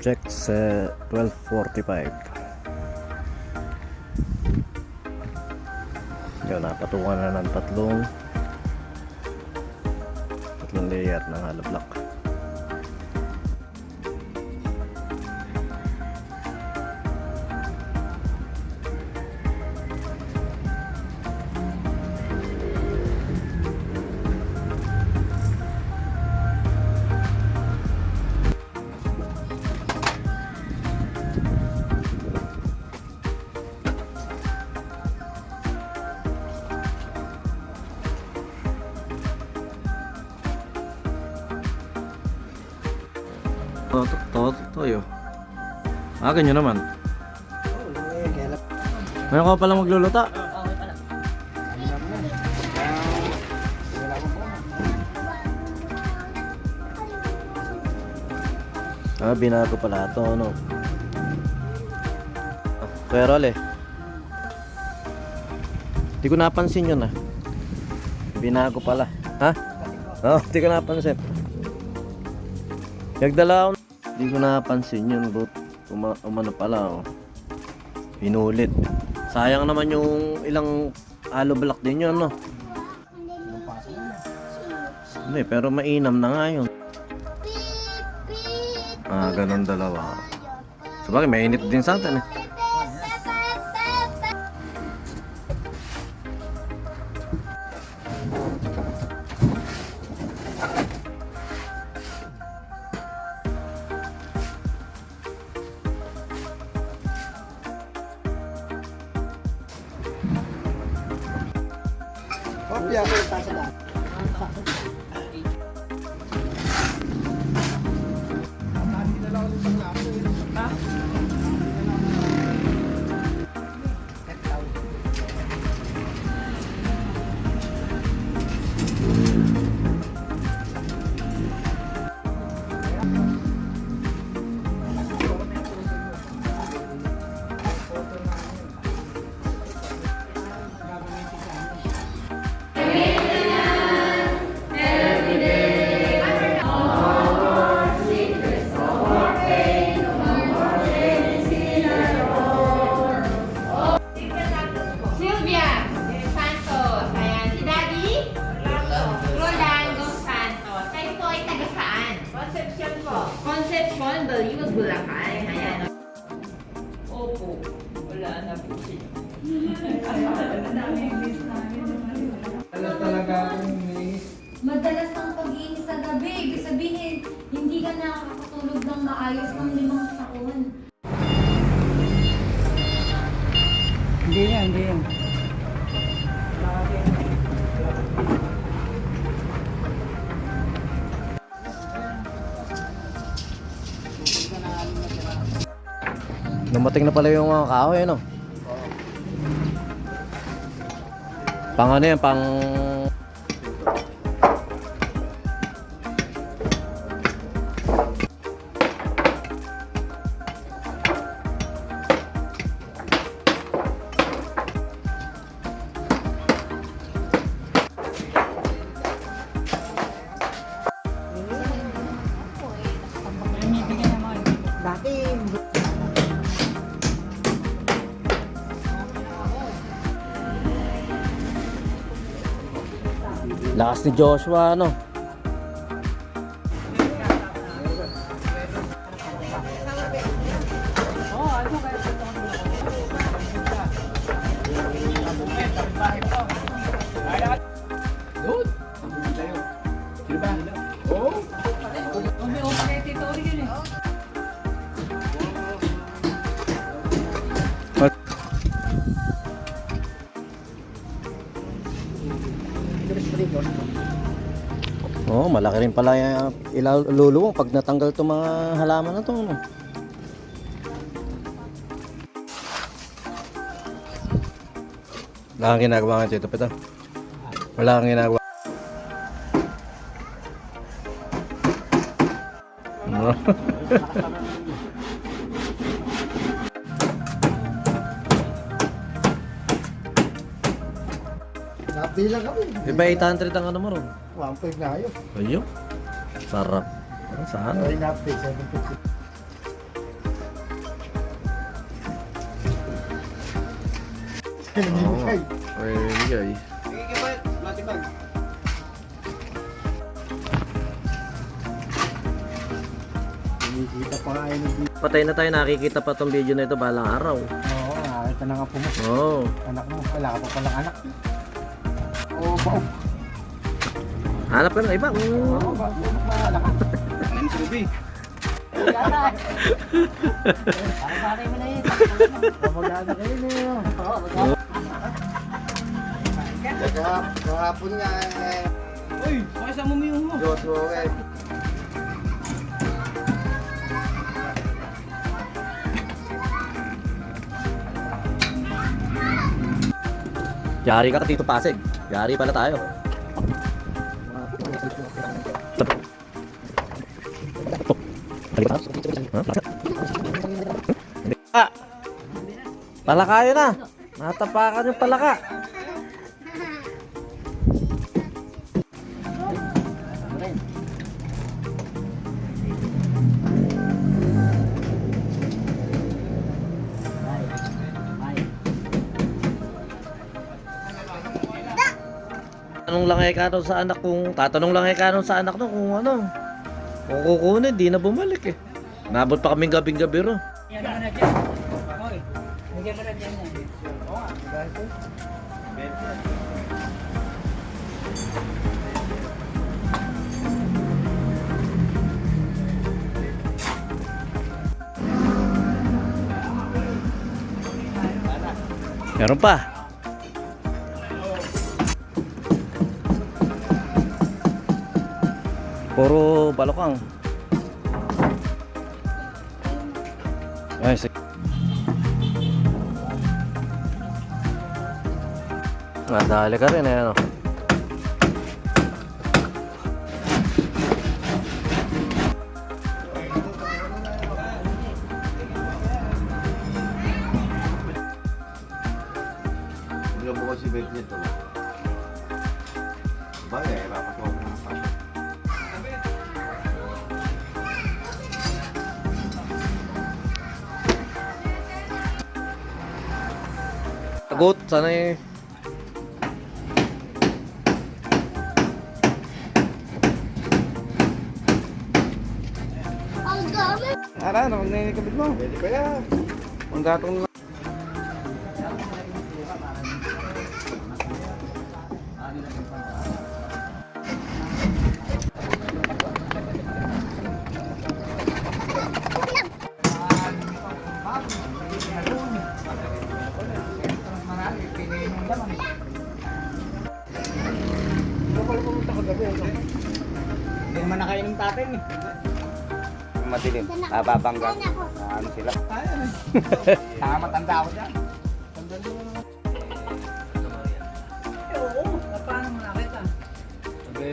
check sa 12.45 yun napatungan na ng tatlong tatlong layer ng hollow block to to to toyo. Ah ganyan naman. Ngayon ka palang magluluta ah binago pala ito ano? Kuya Rol eh Di ko napansin yun ah. Binago pala. Ha? Oo, oh, di ko napansin. Nagdala ako Di ko napansin yun but uma, umano pala oh. Pinulit. Sayang naman yung ilang alo block din yun no? Hindi pero mainam na nga yun. Ah, ganun dalawa. Sabagay, mainit din sa atin eh 这样发生的。Maayos ng limang taon. Hindi yan, hindi yan. Dumating na pala yung mga kahoy, ano? Pang ano yan, pang... Lakas ni Joshua, ano? Oh, malaki rin pala yung ilululo mo pag natanggal itong mga halaman na to. No? Wala kang ginagawa nga dito, Pito. Wala kang ginagawa. No. Di lang kami. Eh, ba 800 ang ano mo ron? 1.5 na kayo. Ayun. Sarap. Ano saan? Ay, napay, 750. Oo. Ay, bigay. Sige, kapal. Matibag. Nakikita pa kayo ng video. Patay na tayo, nakikita pa tong video na ito balang araw. Oo, nakakita na nga po mo. Oo. Anak mo, wala ka pa palang anak. Oo? Hanap ka ng iba. Oo, ba? Wala ka. Ano si Ruby? Kamag-anak kayo na yun. Kahapon nga eh, Uy, pakisama mo yung mo. Joshua eh. Yari ka Tito Pasig. Yari pala tayo. Ah! Palaka yun ah! Natapakan yung palaka. Tanong lang ka nun sa anak kung tatanong lang ka nun sa anak no kung ano. Kung kukunin, di na bumalik eh. Nabot pa kaming gabing-gabi ro. Meron pa. Puro balokang. Ay, sige. Nadali ka rin eh, ano? Mo si Beth nito. Bagay, Tagot, sana eh. Ara, ano, nanikabit mo? Pwede pa yan. Ang gatong na. Madilim. Bababangga. Ano sila? Tama matanda ako dyan. Oo, paano mo nakita? Sabi,